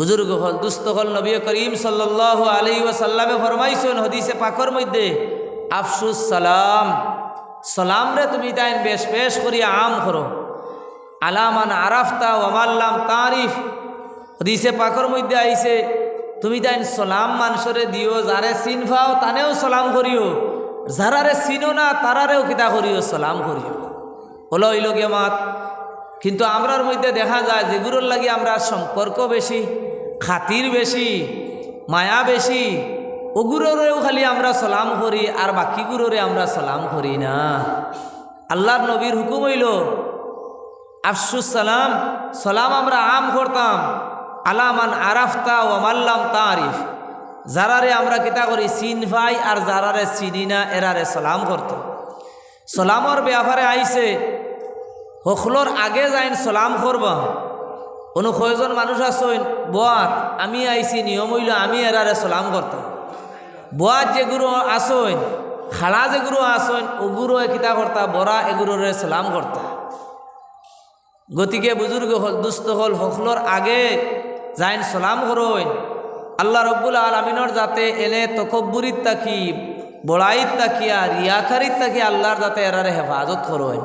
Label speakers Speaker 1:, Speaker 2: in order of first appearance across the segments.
Speaker 1: বুজুর্গ হল, দুস্থ হল নবী করিম সাল্লাহ আলী ওয়াসাল্লামে ফরমাইছেন হদিসে পাখর মধ্যে, আফসুস সালাম সালাম রে তুমি তাই বেশ বেশ করিয়া আম করো। আলামান আরাফতা ওয়ামাল্লাম তারিফ। হদিসে পাখর মধ্যে আইছে, তুমি তাই সালাম মানুষরে দিও, যারে চিন পাও তানেও সালাম করিও। যারারে চিনো না তারারেও কিতা করিও, সালাম করিও। হলো ইলগে মাত কিন্তু আমরার মধ্যে দেখা যায়, যেগুলোর লাগি আমরা সম্পর্ক বেশি। খাতির বেশি, মায়া বেশি ওগুলোরেও খালি আমরা সালাম করি আর বাকিগুলোরে আমরা সালাম করি না। আল্লাহর নবীর হুকুম হইল, আফসুস সালাম সালাম আমরা আম করতাম, আলামান আরাফতা ও মাল্লাম তারিফ। যারারে আমরা কিতা করি, চিন ভাই আর যারারে চিনি না, এরারে সালাম করতাম সালামর ব্যাপারে আইছে, হখলোর আগে যাইন সালাম করবা কোনো কয়জন মানুষ আসইন বোয়াত, আমি আইছি, নিয়ম হইল আমি এরারে সালাম করতাম। বোয়াত যেগুলো আসইন খাড়া যেগুলো আসইন ওগুলো কিতা করতা, বড়া এগুলোরে সালাম করতা। গতিকে বুজুর্গ হল, দুস্থ হল হখলোর আগে যাইন সালাম করইন আল্লাহ রব্বুল আলমিনর যাতে এনে তকব্বুরিত তাকি বড়াইত তাকিয়া রিয়াকারিত তাকি আল্লাহর যাতে এরারে হেফাজত করইন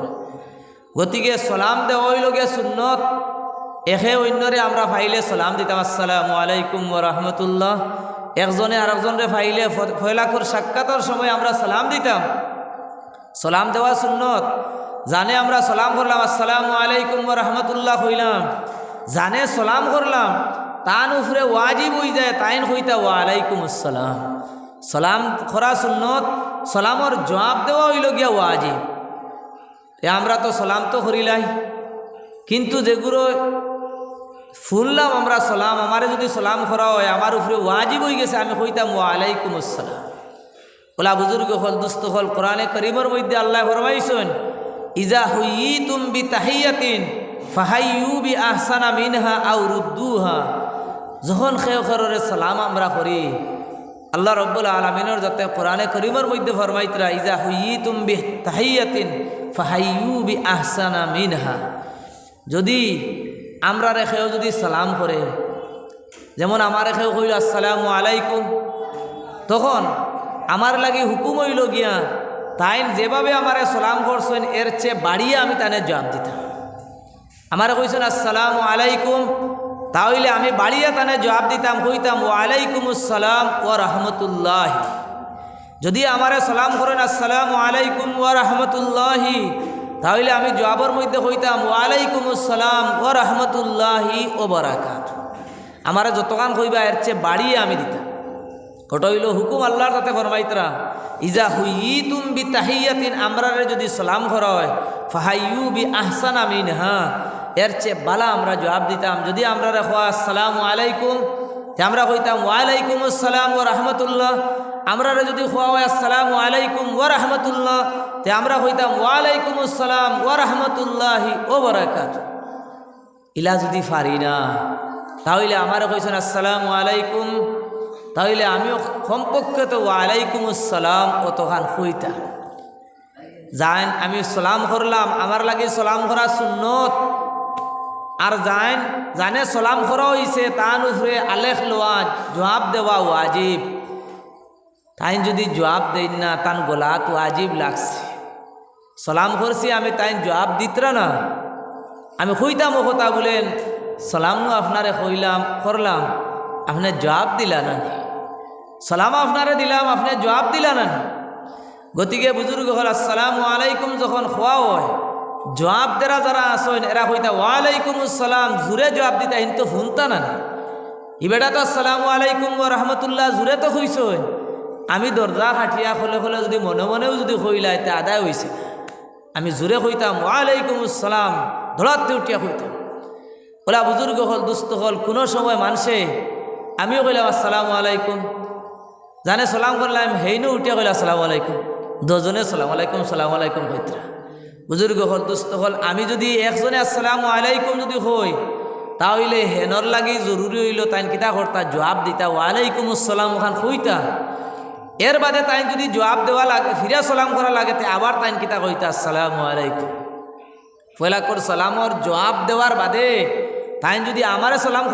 Speaker 1: গতিকে সালাম দেওয়াই লগে সুন্নত। এখে অন্যরে আমরা ফাইলে সালাম দিতাম, আসসালামু আলাইকুম রহমতুল্লাহ। একজনে আরেকজনরে ফাইলে ফয়লাকুর সাক্ষাতর সময় আমরা সালাম দিতাম। সালাম দেওয়া সুন্নত। জানে আমরা সালাম করলাম, আসসালামু আলাইকুম রহমতুল্লাহ হইলাম জানে সালাম করলাম, তান উফরে ওয়াজিব হই যায়, তাইন হইতা ওয়া আলাইকুম আসসালাম। সালাম খরা সুন্নত, সালামর জবাব দেওয়া হইল গিয়া ওয়াজিব। আমরা তো সালাম তো করিলাই। কিন্তু যেগুলো শুনলাম আমরা সালাম, আমারে যদি সালাম করা হয়, আমার উপরে ওয়াজিব হয়ে গেছে, আমি কইতাম আলাইকুম আসসালাম। ওলা বুজুর্গ হল, দুস্থ হল, কোরআনে করিমর মধ্যে আল্লাহ ফরমাইছেন, ইজা হুই তুম বি তাহিয়াতিন ফাহাইয়ু বি আহসানা মিনহা আউ রুদ্দুহা। যখন খেয়ে খরে সালাম আমরা করি, আল্লাহ রব্বুল আলমিনের যাতে কোরআনে করিমর মধ্যে ফরমাইতরা, ইজা হুই তুম বি তাহিয়াতিন ফাহাইয়ু বি আহসানা মিনহা। যদি আমরা রেখেও যদি সালাম করে, যেমন আমার রেখেও কইল, আসসালামু আলাইকুম। তখন আমার লাগি হুকুম হইল গিয়া তাই যেভাবে আমারে সালাম করছেন, এর চেয়ে বাড়িয়ে আমি তানে জবাব দিতাম। আমারে কইছেন, আসসালামু আলাইকুম। তাহলে আমি বাড়িয়ে তানে জবাব দিতাম, কইতাম ও আলাইকুম আসসালাম ও রহমতুল্লাহ। যদি আমারে সালাম করেন, আসসালামু আলাইকুম ও রহমতুল্লাহি। তাহলে আমি জবাবের মধ্যে কইতাম ওয়ালাইকুম আসসালাম ও রহমতুল্লাহি ও বরাকাত আমারে যতগান কইবা, এর চেয়ে বাড়িয়ে আমি দিতাম। ওটা হইল হুকুম আল্লাহর তাতে ফরমাইতরা, ইজা হুই তুম বি তাহিয়াতিন আমরারে যদি সালাম করা হয়, ফাহাইয়ু বি আহসান আমিন হ্যাঁ এর চেয়ে বালা আমরা জবাব দিতাম, যদি আমরা রেখো আসসালামু আলাইকুম। আমরা কইতাম ওয়ালাইকুম আসসালাম ও রহমতুল্লাহ। আমরা যদি হয় আসসালামু আলাইকুম ও রহমতুল্লাহ, তে আমরা কইতাম ওয়ালাইকুম আসসালাম ও রহমতুল্লাহি ও বরাকাত। ইলা যদি পারি না তাহলে আমার কইছেন আসসালামু আলাইকুম তাহলে আমিও কমপক্ষে তো ওয়ালাইকুম আসসালাম ও তখন হইতা যান আমি সালাম করলাম, আমার লাগে সালাম করা সুন্নত। আর যান জানে সালাম করা হয়েছে তান উপরে আলেখ লোয়া জবাব দেওয়া ওয়াজিব। তাই যদি জবাব দেই না তান গোলাত ওয়াজিব লাগছে। সালাম করছি আমি, তাই জবাব দিতরা না। আমি কইতাম, ও কথা বলেন সালাম আপনারে কইলাম, করলাম। আপনি জবাব দিলা না সালাম আপনারে দিলাম, আপনি জবাব দিলা না গতিকে বুজুর্গ হল, আসসালামু আলাইকুম যখন খোয়া হয়, জবাব দেরা যারা আসেন এরা হইতা ওয়ালাইকুম আসসালাম জুড়ে জবাব দিতা, কিন্তু শুনতা না ইবেটা তো আসসালামু আলাইকুম ও রহমতুল্লাহ জুড়ে তো কইসই আমি দরজা খাটিয়া খোলে খোলে যদি মনে মনেও যদি কইলাই তে আদায় হয়েছে আমি জোরে কইতাম, ওয়ালাইকুম আসসালাম। ধরাতে উঠিয়া কইতাম। ওলা বুজুর্গ হল, দুস্থ হল, কোনো সময় মানুষে আমিও কইলাম, আসসালামু আলাইকুম। জানে সালাম করলাম হেইনও উঠিয়া কইলা আসসালামু আলাইকুম। দুজনে সালাম আলাইকুম সালাম আলাইকুম কইতরা। বুজুর্গ হল, দুস্থ হল, আমি যদি একজনে আসসালামু আলাইকুম যদি হই তাহলে হেনর লাগি জরুরি হইল তাই কিতা করতা জবাব দিতা, ওয়ালাইকুম আসসালাম ওখান কইতা এর বাদে তাই যদি জবাব দেওয়া লাগে ফিরা সালাম করা লাগে, তে আবার তাই কিতা কইতা আসসালামু আলাইকুম। পয়লা কর সালামর জবাব দেওয়ার বাদে তাই যদি আমারে সালাম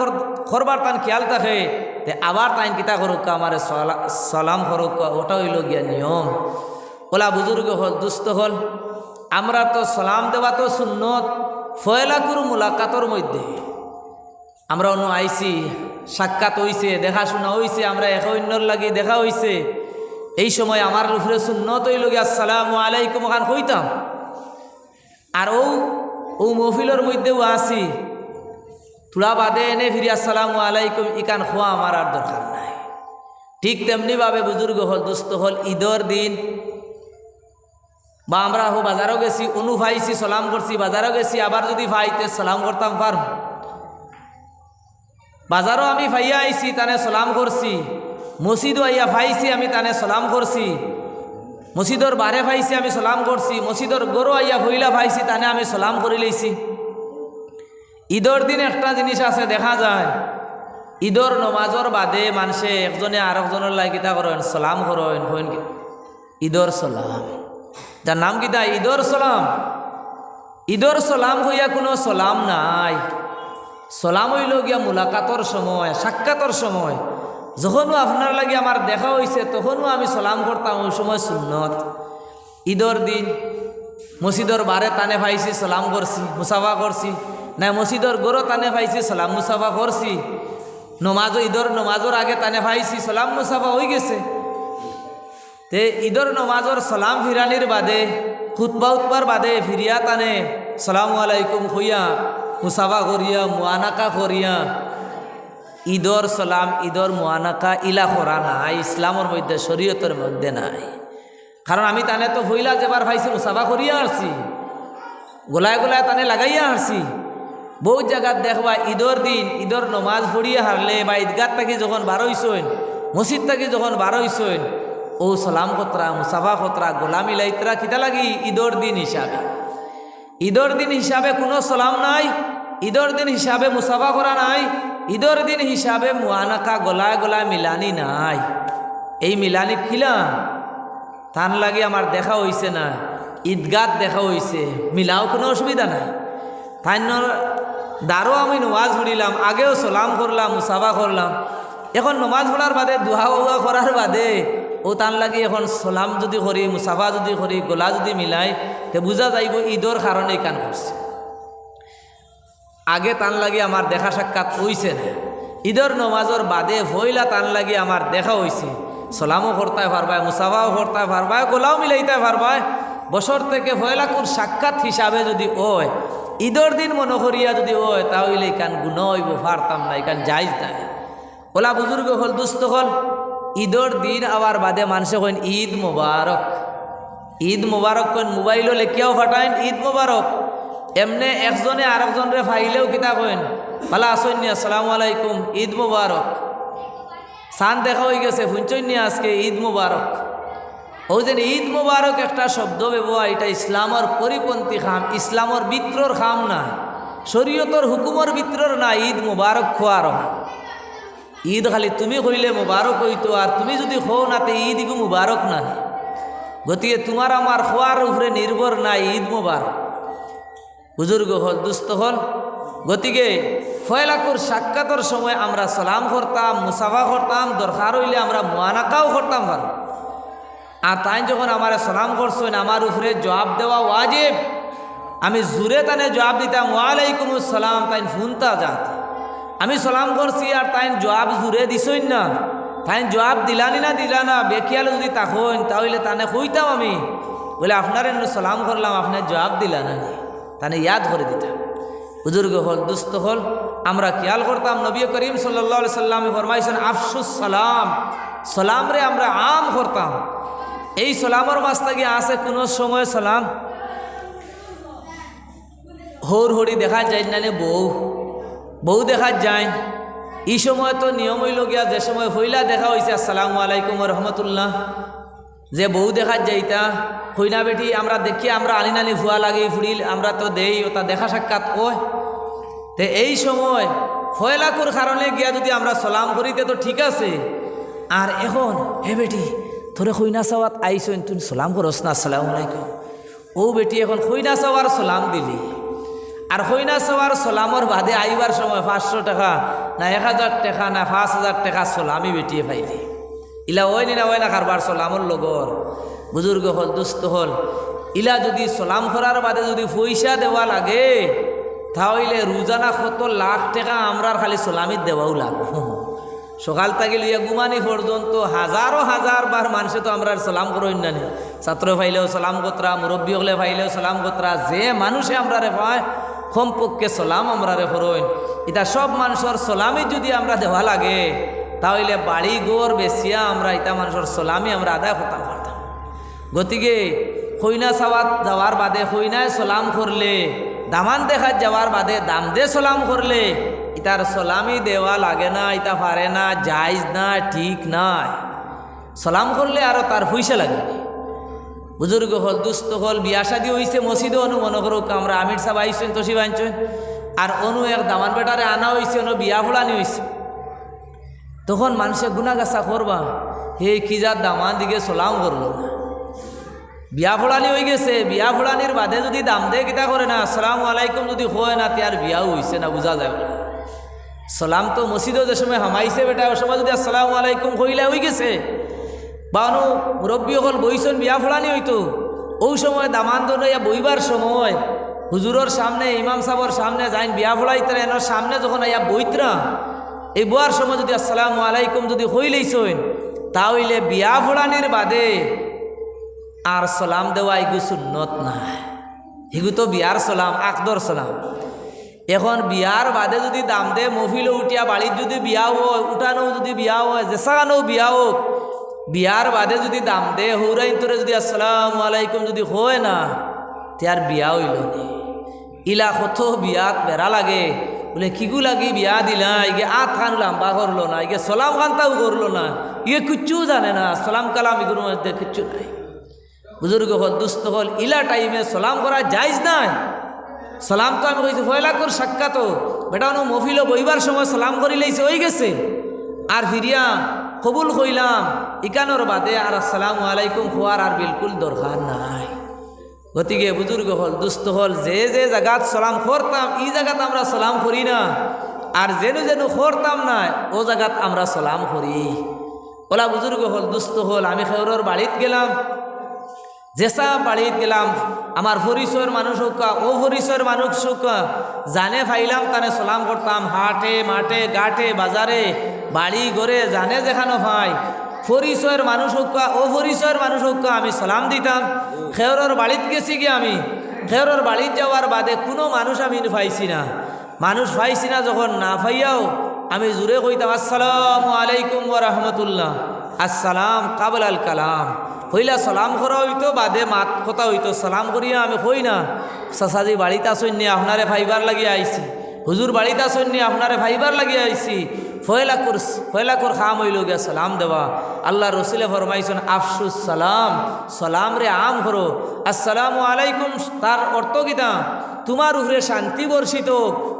Speaker 1: করবার তান খেয়াল থাকে, তে আবার তাইন কিতা করুক আমার সালাম করুক ওটা হইল গিয়া নিয়ম। ওলা বুজুর্গ হল, দুস্থ হল, আমরা তো সালাম দেওয়া তো সুন্নত ফয়লাকুর মুলাকাতর মধ্যে। আমরা অনু আইছি সাক্ষাৎ হইছে, দেখাশোনা হইছে, আমরা এক অন্যর লাগি দেখা হইছে। এই সময় আমার উপরে সুন্নত হইল গিয়া, আসসালামু আলাইকুম, ওখান হইতাম আর ও ও মহফিলের মধ্যেও আসি। তুলা বাদে এনে ফিরি, আসসালামু আলাইকুম, ইকান খোয়া আমার আর দরকার নাই। ঠিক তেমনিভাবে বুজুর্গ হল দুস্থ হল, ঈদর দিন। বা আমরা হো বাজারও গেছি, অনু ভাইছি, সালাম করছি, বাজারও গেছি, আবার যদি ভাইতে সালাম করতাম পার। বাজারও আমি ভাইয়া আইছি, তানে সালাম করছি। মসজিদও আইয়া ভাইছি, আমি তানে সালাম করছি। মসজিদর বারে ভাইছি, আমি সালাম করছি। মসজিদর গরু আইয়া ভইলা ভাইছি, তানে আমি সালাম করে লইছি। ঈদর দিন একটা জিনিস আছে, দেখা যায়। ঈদর নমাজর বাদে মানুষে একজনে আর একজনের লাগে কিতা করেন, সালাম করেন, হইন ঈদর সালাম। যার নাম কিতা ঈদর সালাম। ঈদর সালাম হইয়া কোনো সালাম নাই। সালাম হইল গিয়া মুলাকাতর সময়, সাক্ষাতর সময়। যখনও আপনার লাগে আমার দেখা হয়েছে তখনও আমি সালাম করতাম ওই সময় সুন্নত। ঈদর দিন মসজিদর বারে তানে ভাইছি, সালাম করছি, মুসাফা করছি। না, মসজিদর গরো তানে ভাইছি, সালাম মুসাফা করছি। নমাজও ঈদর নমাজর আগে তানে ভাইছি, সালাম মুসাফা হয়ে গেছে। তে ঈদর নমাজর সালাম ফিরানির বাদে, খুতবা উৎবার বাদে ফিরিয়া তানে, সালামু আলাইকুম হইয়া, মুসাফা করিয়া মুয়ানাকা করিয়া ঈদর সালাম, ঈদর মুয়ানাকা ইলা করা নাই ইসলামের মধ্যে, শরীয়তের মধ্যে নাই। কারণ আমি তানে তো হইলা যেবার ভাইছি, মুসাফা করিয়া আসছি। গোলায় গোলায় তানে লাগাইয়া আসছি। বহুত জায়গাত দেখবা, ঈদর দিন, ঈদর নমাজ পড়িয়া হারলে বা ঈদগাত থাকি যখন বারো হইসইন, মসজিদ থাকি যখন বারো হইসইন, ও সালাম কতরা, মুসাফা কতরা, গোলামি লাইতরা কিতা লাগি ঈদর দিন হিসাবে। ঈদর দিন হিসাবে কোনো সালাম নাই, ঈদর দিন হিসাবে মুসাফা করা নাই ঈদর দিন হিসাবে মুয়ানাকা গলায় গলায় মিলানি নাই। এই মিলানি খিলা? তান লাগে আমার দেখা হইছে না। ঈদগাত দেখা হইছে। মিলাও কোনো অসুবিধা নাই। তাইনর দ্বারও আমি নমাজ পড়িলাম, আগেও সালাম করলাম, মুসাফা করলাম। এখন নমাজ পড়ার বাদে, দুহা উহা করার বাদে, ও তান লাগি এখন সালাম যদি করি, মুসাফা যদি করি, গোলা যদি মিলাই, তে বুঝা যাইব ঈদর কারণে কান করছে আগে তান লাগি আমার দেখা সাক্ষাৎ হইছে না। ঈদর নমাজর বাদে হইলা তান লাগি আমার দেখা হইছে। সালামও করতে পারবায় মুসাফাও করতে পারবায় গোলাও মিলাইতে পারবায় বছর থেকে ভয়লাকুর সাক্ষাৎ হিসাবে যদি ওয় ঈদর দিন মনে করিয়া যদি ওয় তাহলে এখান গুণ হইব পারতাম না এখান যাইজ নাই ওলা বুজুর্গ হল, দুস্থ হল, ঈদর দিন আবার বাদে মানুষে কইন, ঈদ মুবারক। ঈদ মুবারক কইন, মোবাইলও লেখিয়াও ফাটাইন, ঈদ মুবারক। এমনে একজনে আরেকজনরে ফাইলেও কিতা কইন ভালো আসইনি আসসালামু আলাইকুম, ঈদ মুবারক। সান দেখা হয়ে গেছে ফুঞ্চন্যা আজকে ঈদ মুবারক? ও যেন ঈদ মুবারক একটা শব্দ ব্যবহার, এটা ইসলামর পরিপন্থী খাম, ইসলামর বিত্রর খাম না। শরীয়তর হুকুমর বিত্রর না, ঈদ মুবারক খোয়ার ঈদ খালি তুমি কইলে মুবারক হইতো, আর তুমি যদি খো নাতে ঈদ ইগু মুবারক না। গতিকে তোমার আমার খোয়ার উপরে নির্ভর না ঈদ মুবারক। বুজুর্গ হল, দুস্থ হল। গতিকে ফয়লাকুর সাক্ষাতর সময় আমরা সালাম করতাম, মুসাফা করতাম, দরকার হইলে আমরা মোয়ানাকাও করতাম ভালো আর তাই যখন আমার সালাম করছেন, আমার উপরে জবাব দেওয়া ওয়াজিব। আমি জুরে তানে জবাব দিতাম ওয়ালাইকুম সালাম তাই ফুনতা যাত আমি সালাম করছি আর তাই জবাব জুরে দিছই না। তাই জবাব দিলানি না দিলা না, বেকিয়ালে যদি তাকইন তাহলে তানে কইতাম আমি। বলে আপনার সালাম করলাম, আপনার জবাব দিলা না। তানে ইয়াদ করে দিতাম বুজুর্গ হল, দুস্থ হল। আমরা খেয়াল করতাম নবী করিম সাল্লা সাল্লামে ফরমাইছেন, আফসুস সালাম। সালাম রে আমরা আম করতাম। এই সালামর মাছ থেকে আসে কোনো সময় সালাম? হর হরি দেখা যায় না বউ। বউ দেখা যায়। এই সময় তো নিয়ম হইল গিয়া যে সময় হইলা দেখা হয়েছে আসসালামু আলাইকুম রহমতুল্লাহ। যে বউ দেখা যাইতা হইনা বেটি, আমরা দেখি, আমরা আনি নানি ভুয়া লাগি ফুড়িল আমরা তো দেই ওটা দেখা সাক্ষাৎ, ওই। তে এই সময় ফয়লাকুর কারণে গিয়া যদি আমরা সালাম করিতে তো ঠিক আছে। আর এখন, হে বেটি, তোরে খৈনা চাওয়াত আইসন তুই সালাম করস না আসসালামু আলাইকুম। ও বেটি, এখন খৈনা চাওয়ার সালাম দিলি। আর হইনা সবার সলামর বাদে আইবার সময় পাঁচশো টাকা, না এক হাজার টাকা, না পাঁচ হাজার টাকা সলামি বেটিয়ে পাইলি। ইলা ওই নিনা ওই না কারবার সলামর লগর বুজুর্গ হল দুস্থ হল। ইলা যদি সলাম করার বাদে যদি পয়সা দেওয়া লাগে, তাহলে রোজানা কত লাখ টাকা আমরার খালি সলামিত দেওয়াও লাগবো সকাল থেকে লইয়া গুমানি পর্যন্ত হাজারো হাজার বার মানুষে তো আমরা সালাম করইন না নি। ছাত্র ফাইলেও সালাম কতরা মুরব্বী হলে ফাইলেও সালাম কতরা যে মানুষে আমরা রে পায় কমপক্ষে সালাম আমরা রে করইন এটা সব মানুষের সালামি যদি আমরা দেওয়া লাগে তাহলে বাড়ি গোর বেশিয়া আমরা ইতা মানুষের সালামি আমরা আদায় করতাম গতিকে হইনা সাওয়াত যাওয়ার বাদে হইনায় সলাম করলে, দামান দেখাত যাওয়ার বাদে, দাম দে সলাম করলে, ইতার সলামি দেওয়া লাগে না, ইতা পারে না, জায়জ না, ঠিক নাই। সলাম করলে আরও তার পয়সা লাগে। বুজুর্গ হল, দুস্থ হল, বিয়া শাদি হয়েছে মসজিদে অনু মনে করুক আমরা আমির সাহেব আইসেন তসিব আনছেন আর অনু এক দামান বেটারে আনা হয়েছে অনু বিয়া ফোলানি হয়েছে তখন মানুষে গুণাগাছা করবা, হে কি যার দামান দিকে সলাম করল। বিয়া ফোড়ানি হয়ে গেছে, বিয়া ফোড়ানির বাদে যদি দাম দে কিতা করে না, আসসালামু আলাইকুম যদি হয় না তার বিয়াও হইছে না বুঝা যায় সালাম তো মসজিদও যে সময় হামাইছে বেটা, ওই সময় যদি আসসালামু আলাইকুম কইলে হয়ে গেছে বা অনু মুরব্বী হল বইছন বিয়া ফোড়ানি হইতো ওই সময় দামান দইয়া বইবার সময় হুজুরর সামনে, ইমাম সাহর সামনে যাইন বিয়া ফোড়াইতে এনার সামনে যখন আইয়া বইতরা এই বয়ার সময় যদি আসসালামু আলাইকুম যদি হইলেইছইন তাহলে বিয়া ফোড়ানির বাদে আর সালাম দেওয়া এগু সুন্নত নাই। এগু তো বিয়ার সালাম, আকদর সালাম। এখন বিয়ার বাদে যদি দাম দে, মহিল উঠিয়া বাড়ির যদি বিয়া হয় উঠানো যদি বিয়া হয় জেসাগানো বিয়া হোক, বিয়ার বাদে যদি দাম দে, হৌরাইন তোরে যদি আসসালাম আলাইকুম যদি হয় না তার বিয়া হইল নি। ইলা কত বিয়াত বেড়া লাগে। বলে, কিগু লাগি বিয়া দিলা? ইগে আত খান লাম্বা করল না, ইগে সলাম খানটাও করল না। ইয়ে কিচ্ছু জানে না, সালাম কালাম এগুলোর মধ্যে কিচ্ছু নাই। বুজুর্গ হল, দুস্থ হল, ইলা টাইমে সালাম করা যাইজ নাই। সালাম তো আমি কইছি, ফয়লা কর, সাক্ষাৎ বেটা অনু মফিল বইবার সময় সালাম করি লাইছে ওই গেছে। আর ফিরিয়া কবুল কইলাম ইকানোর বাদে আর আসসালামু আলাইকুম খোয়ার আর বিলকুল দরকার নাই। গতিকে বুজুর্গ হল, দুস্থ হল, যে যে জায়গাত সালাম করতাম এই জায়গাত আমরা সালাম করি না। আর যেন যেন করতাম না ও জায়গাত আমরা সালাম করি। ওলা বুজুর্গ হল, দুস্থ হল, আমি খেউরর বাড়িত গেলাম। যেসা বাড়িত গেলাম, আমার পরিচয়ের মানুষ হোক, ও পরিচয়ের মানুষ হোক, জানে ফাইলাম তানে সালাম করতাম, হাটে, মাঠে, গাটে, বাজারে, বাড়ি, ঘরে, জানে যেখানে ভাই পরিচয়ের মানুষ হোক ও পরিচয়ের মানুষ হোক আমি সালাম দিতাম, খেয়রর বাড়িত গেছি কি আমি, খেয়রর বাড়িত যাওয়ার বাদে কোনো মানুষ আমি পাইছি না। মানুষ পাইছি না যখন না পাইয়াও আমি জুড়ে কইতাম, আসসালামু আলাইকুম ওয়া রাহমাতুল্লাহ। আসসালাম কাবল আল কালাম। হইলা সালাম করা হইতো, বাদে মাত কথা হইতো, সালাম করিয়া আমি কই না। সাসাজি বাড়িতে আসইন নি আপনারে ফাইবার লাগিয়ে আইছি। হুজুর, বাড়িতে আসইন নি আপনারে ফাইবার লাগিয়ে আইছি। ফয়লা কর ফয়লা কর খাম হইল গিয়া সালাম দেওয়া। আল্লাহ রসুলে ফরমাইছেন, আফসুস সালাম সালাম রে আম করো আসসালামু আলাইকুম, তার অর্থ কিতা তোমার উহরে শান্তি বর্ষিত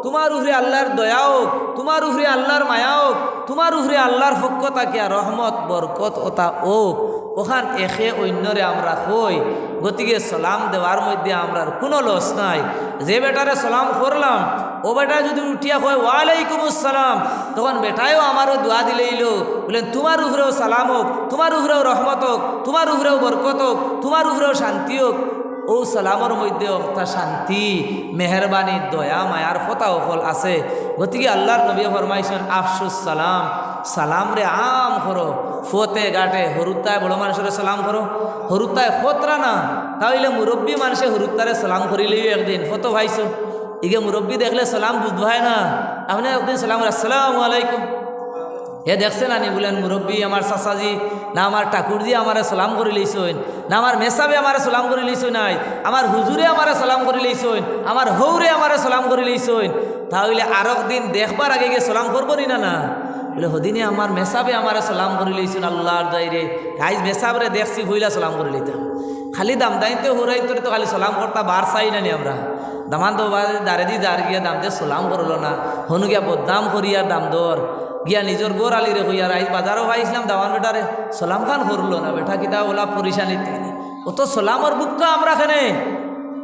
Speaker 1: তোমার উহরে আল্লাহর দয়া হোক, তোমার উহরে আল্লাহর মায়া হোক, তোমার উহরে আল্লাহর পক্ষ তাকিয়া রহমত, বরকত ওতা হোক। ওখান এখে অন্যরে আমরা হই। গতিকে সালাম দেওয়ার মধ্যে আমরা কোনো লস নাই। যে বেটারে সালাম করলাম ও বেটা যদি উঠিয়া কয়, ওয়ালাইকুম আসসালাম। তখন বেটায়ও আমারও দোয়া দিলেইল। বলেন তোমার উপরেও সালাম হোক, তোমার উপরেও রহমত হোক, তোমার উপরেও বরকত হোক, তোমার উপরেও শান্তি হোক। ও সালামর মধ্যে অর্থাৎ শান্তি, মেহরবানি, দয়া, মায়ার ফতা অকল আছে। গতিকে আল্লাহর নবী ফরমাইছেন, আফসুস সালাম। সালাম রে আম করো, ফতে গাটে হরুত্তায় বড় মানুষের সালাম করো। হরুত্তায় ফতরা না, তাহলে মুরব্বী মানুষে হরুত্তারে সালাম করিলেই একদিন। ফতো ভাইছো। ইগে মুরব্বী দেখলে সালাম বুঝবাই না? আপনি একদিন সালাম আসসালামু আলাইকুম। এ দেখছেন আনি বলেন, মুরব্বী, আমার চাচাজি, না আমার ঠাকুরজি আমার সালাম করে লইছইন না আমার মেসাবে আমার সালাম করে লইছই নাই আমার হুজুরে আমার সালাম করে লইছইন আমার হৌরে আমার সালাম করে লইছইন তাহলে আরক দিন দেখবার আগে গিয়ে সালাম করব না না বলে, হদিনে আমার মেসাবে আমার সালাম করে লইছেন, আল্লাহর দাইরে আইজ মেসাবরে দেখছি, হইলা সালাম করে লইতাম। খালি দাম দাইতে হুরাইতে তো খালি সালাম করতা বার চাই নি আমরা। দামান তো দাঁড়ে দি দাঁড় গিয়া দাম দিয়ে সালাম করল না। হনু গিয়া বদনাম করিয়া দাম দর গিয়া নিজের গোর আলি রে হইয়া রাইজ বাজারও ভাইছিলাম দামান বেটারে সালাম খান করল না। বেটা কিতা ওলা পরিশানি ও তো সালামর বুক্কা আমরা খানে।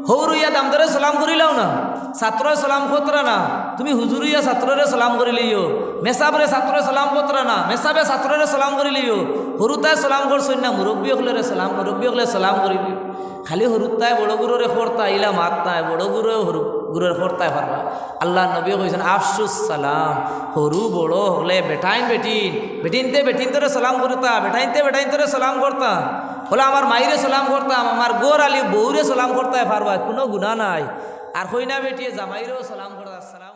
Speaker 1: হৌরুইয়া দামদারে সালাম করিলাও না। ছাত্ররে সালাম করতরা না। তুমি হুজুরিয়া ছাত্ররে সালাম করিলিও মেসাবরে ছাত্ররে সালাম করতরা না। মেসাবে ছাত্ররে সালাম করিলিও হরুতায় সালাম করছই না। মুরব্বী হকলে সালাম মুরব্বী হকলে সালাম করিলি খালি হরুতায় বড় গুরুরে খরতা ইলা মাত নাই বড় গুরু হরু গুরুর খরতায় পারবা আল্লাহ নবী কইছেন, আফসুস সালাম, হরু বড় হলে বেটাইন বেটিন বেটিনতে বেটিন তোরে সালাম করতা বেটাইনতে বেটাইন তোরে সালাম করতা। হলে আমার মাইরে সালাম করতাম আমার গোর আলী বউরে সালাম করতে পারবা কোনো গুণা নাই। আর হইনা বেটিয়ে জামাইরেও সালাম করতা সালাম